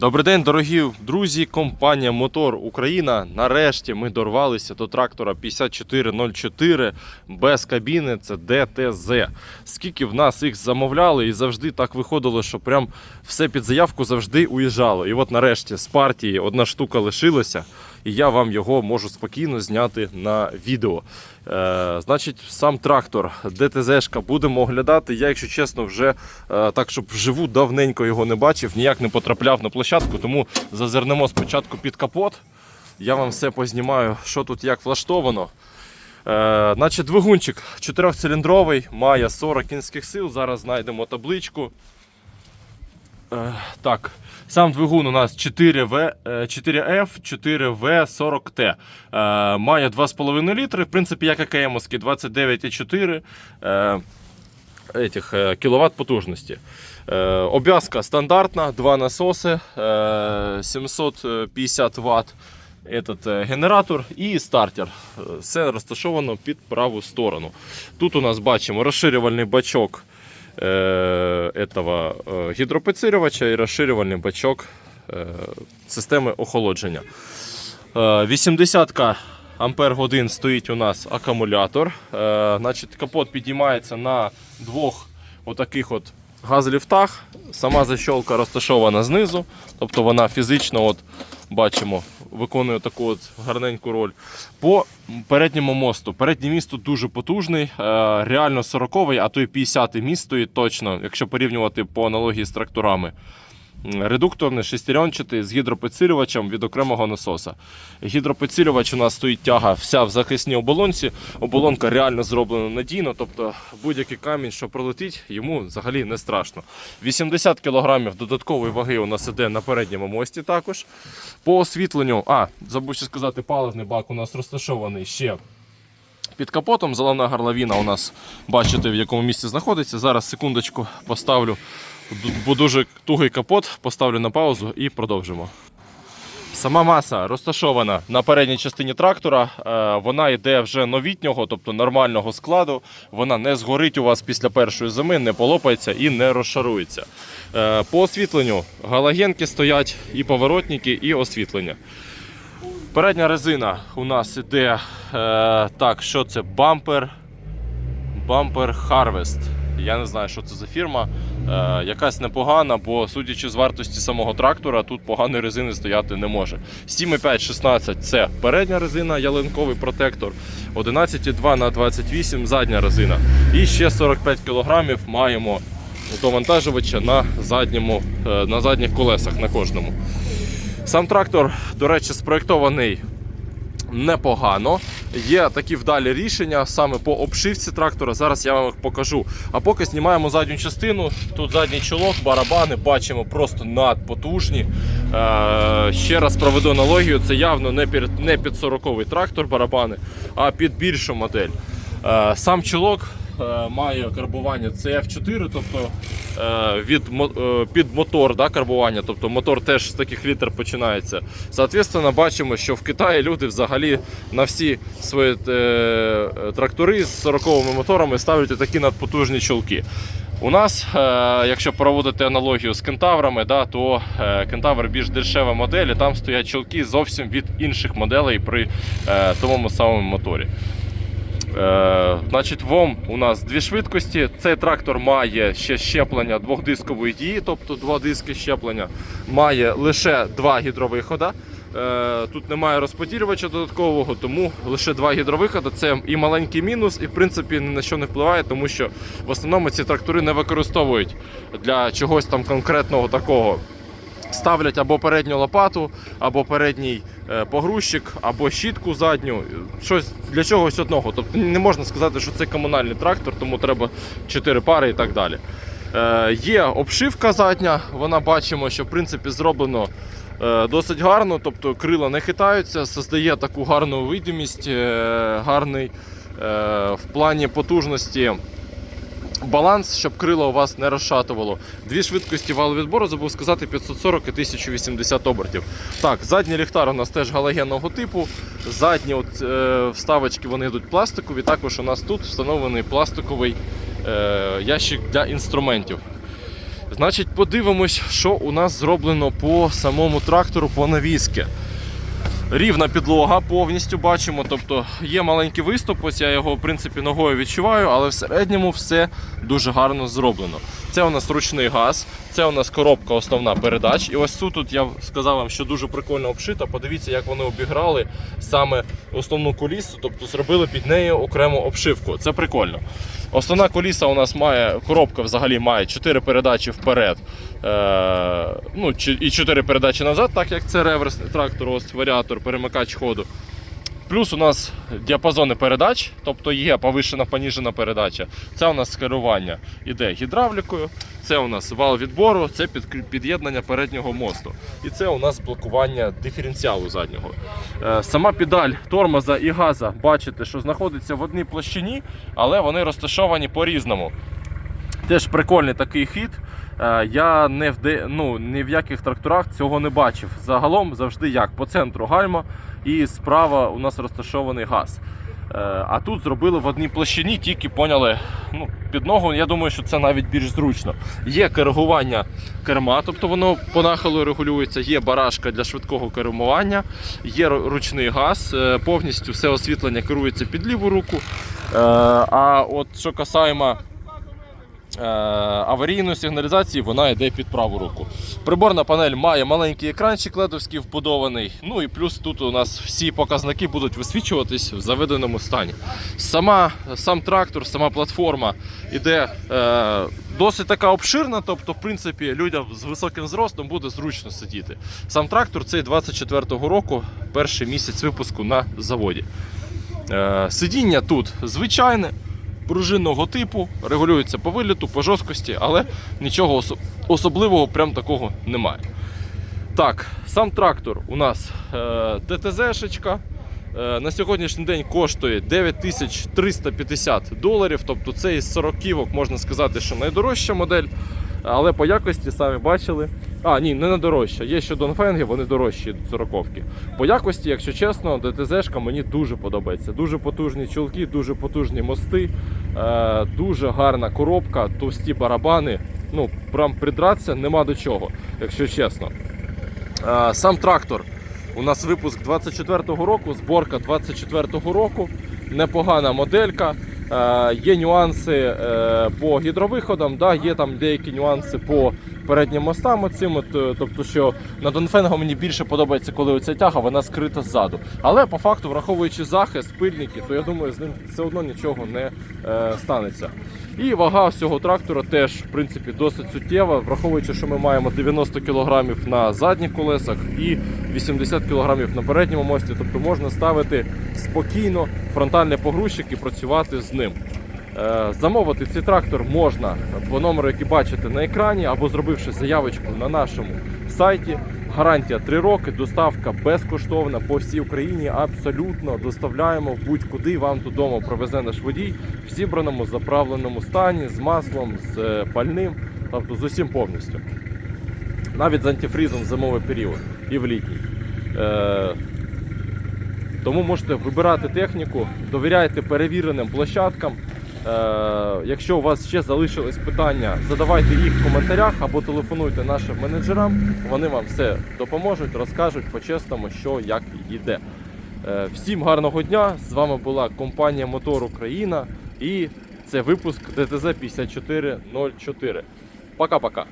Добрий день, дорогі друзі. Компанія Мотор Україна. Нарешті ми дорвалися до трактора 5404 без кабіни. Це ДТЗ. Скільки в нас їх замовляли, і завжди так виходило, що прям все під заявку завжди уїжджало. І от нарешті з партії одна штука лишилася, і я вам його можу спокійно зняти на відео. Е, значить, сам трактор ДТЗ-шка будемо оглядати. Я, якщо чесно, вже е, так, щоб вживу давненько його не бачив, ніяк не потрапляв на площадку, тому зазирнемо спочатку під капот. Я вам все познімаю, що тут як влаштовано. Е, значить, двигунчик чотирьохциліндровий, має 40 кінських сил. Зараз знайдемо табличку. Е, так, сам двигун у нас 4В, е, 4F 4V40T. Е, має 2,5 літри, в принципі, як АКМовський, 29,4 е, этих, е, кіловат потужності. Е, обв'язка стандартна, два насоси, е, 750 Вт. Этот е, генератор і стартер. Е, Все розташовано під праву сторону. Тут у нас бачимо розширювальний бачок э, этого э, гідропідсилювача і розширювальний бачок е, системи охолодження. Е, 80 ампер годин стоїть у нас акумулятор. Значить, капот підіймається на двох отаких от газліфтах. Сама защолка розташована знизу, тобто вона фізично, от, бачимо, виконує таку от гарненьку роль. По передньому мосту. Передній міст тут дуже потужний, е, реально 40-й, а то й 50-й міст стоїть точно, якщо порівнювати по аналогії з тракторами. Редукторний шестеренчатий з гідропідсилювачем від окремого насоса. Гідропідсилювач у нас стоїть тяга вся в захисній оболонці. Оболонка реально зроблена надійно, тобто будь-який камінь, що пролетить, йому взагалі не страшно. 80 кг додаткової ваги у нас іде на передньому мості також. По освітленню, а, забув ще сказати, паливний бак у нас розташований ще під капотом. Заливна горловина у нас, бачите, в якому місці знаходиться. Зараз секундочку поставлю, бо дуже тугий капот, поставлю на паузу і продовжимо. Сама маса розташована на передній частині трактора. Е, Вона йде вже новітнього, тобто нормального складу. Вона не згорить у вас після першої зими, не полопається і не розшарується. Е, По освітленню галагенки стоять і поворотники, і освітлення. Передня резина у нас іде е, так, що це бампер. Бампер Harvest. Я не знаю, що це за фірма. Е, якась непогана, бо судячи з вартості самого трактора, тут поганої резини стояти не може. 7,5-16 це передня резина, ялинковий протектор. 11,2 на 28 задня резина. І ще 45 кг маємо довантажувача на, задньому, е, на задніх колесах на кожному. Сам трактор, до речі, спроєктований непогано. Є такі вдалі рішення саме по обшивці трактора. Зараз я вам їх покажу. А поки знімаємо задню частину. Тут задній чолок, барабани бачимо просто надпотужні. Е, ще раз проведу аналогію. Це явно не під, не під 40-й трактор барабани, а під більшу модель. Е, сам чолок має карбування CF4, тобто е, від, е, під мотор да, карбування, тобто мотор теж з таких літер починається. Соответственно, бачимо, що в Китаї люди взагалі на всі свої е, е, трактори з 40-ми моторами ставлять такі надпотужні чолки. У нас, е, якщо проводити аналогію з кентаврами, да, то е, кентавр більш дешева модель, і там стоять чолки зовсім від інших моделей при е, тому самому моторі. Е, значить, ВОМ у нас дві швидкості. Цей трактор має ще щеплення двохдискової дії, тобто два диски щеплення. Має лише два гідровихода. Е, Тут немає розподілювача додаткового, тому лише два гідровиходи. Це і маленький мінус, і в принципі ні на що не впливає, тому що в основному ці трактори не використовують для чогось там конкретного такого. Ставлять або передню лопату, або передній е, погрузчик, або щітку задню. Щось для чогось одного. Тобто не можна сказати, що це комунальний трактор, тому треба 4 пари і так далі. Е, є обшивка задня, вона бачимо, що в принципі зроблено е, досить гарно, тобто крила не хитаються, создає таку гарну видимість, е, гарний в плані потужності баланс, щоб крило у вас не розшатувало. Дві швидкості валовідбору, забув сказати, 540 і 1080 обертів. Так, задній ліхтар у нас теж галогенного типу. Задні от, е, вставочки вони йдуть пластикові. Також у нас тут встановлений пластиковий е, ящик для інструментів. значить, подивимось, що у нас зроблено по самому трактору по навіски. Рівна підлога повністю бачимо, тобто є маленький виступ, ось я його в принципі ногою відчуваю, але в середньому все дуже гарно зроблено. Це у нас ручний газ, це у нас коробка основна передач. І ось тут, тут я сказав вам, що дуже прикольно обшита. Подивіться, як вони обіграли саме основну колісу, тобто зробили під нею окрему обшивку. Це прикольно. Основна коліса у нас має, коробка взагалі має 4 передачі вперед. Е, ну, і 4 передачі назад, так як це реверсний трактор, ось варіатор, перемикач ходу. Плюс у нас діапазони передач, тобто є повишена поніжена передача. Це у нас керування іде гідравлікою, це у нас вал відбору, це під'єднання переднього мосту. І це у нас блокування диференціалу заднього. Е, Сама педаль тормоза і газа, бачите, що знаходиться в одній площині, але вони розташовані по-різному. Теж прикольний такий хід. Е, Я не в, ну, ні в яких тракторах цього не бачив. Загалом завжди як по центру гальма і справа у нас розташований газ. Е, А тут зробили в одній площині, тільки поняли ну, під ногу. Я думаю, що це навіть більш зручно. Є коригування керма, тобто воно по нахилу регулюється, є барашка для швидкого кермування, є ручний газ, е, повністю все освітлення керується під ліву руку. А от що касаємо аварійної сигналізації вона йде під праву руку. Приборна панель має маленький екранчик ледовський вбудований. Ну і плюс тут у нас всі показники будуть висвічуватись в заведеному стані. Сама, сам трактор, сама платформа іде е, досить така обширна, тобто, в принципі, людям з високим зростом буде зручно сидіти. Сам трактор цей 24-го року, перший місяць випуску на заводі. Е, Сидіння тут звичайне, пружинного типу, регулюється по виліту, по жорсткості, але нічого особливого прям такого немає. Так, сам трактор у нас е, ТТЗ-шечка. Е, на сьогоднішній день коштує 9350 доларів. Тобто це із 40 можна сказати, що найдорожча модель. Але по якості самі бачили. А, ні, не найдорожча. Є ще Донфенги, вони дорожчі 40-ки. По якості, якщо чесно, ДТЗ-шка мені дуже подобається. Дуже потужні чулки, дуже потужні мости, е, дуже гарна коробка, товсті барабани. Ну, прям придратися нема до чого, якщо чесно. Е, Сам трактор. У нас випуск 24-го року, зборка 24-го року. Непогана моделька. Е, Є нюанси е, по гідровиходам, да, є там деякі нюанси по переднім мостам. Оцим, от, е, тобто, що на Донфенгу мені більше подобається, коли оця тяга вона скрита ззаду. Але по факту, враховуючи захист, пильники, то я думаю, з ним все одно нічого не е, станеться. І вага всього трактора теж в принципі досить суттєва, враховуючи, що ми маємо 90 кг на задніх колесах і 80 кг на передньому мості. Тобто можна ставити спокійно фронтальний погрузчик і працювати з ним. Е, Замовити цей трактор можна по номеру, який бачите на екрані, або зробивши заявочку на нашому сайті. Гарантія 3 роки, доставка безкоштовна по всій Україні. Абсолютно доставляємо будь-куди вам додому привезе наш водій в зібраному заправленому стані з маслом, з е, пальним, тобто з усім повністю. Навіть з антифрізом зимовий період і в літній. Е, тому можете вибирати техніку, довіряйте перевіреним площадкам. Е, якщо у вас ще залишились питання, задавайте їх в коментарях або телефонуйте нашим менеджерам. Вони вам все допоможуть, розкажуть по-чесному, що як йде. Е, всім гарного дня! З вами була компанія Мотор Україна і це випуск ДТЗ 5404. Пока-пока.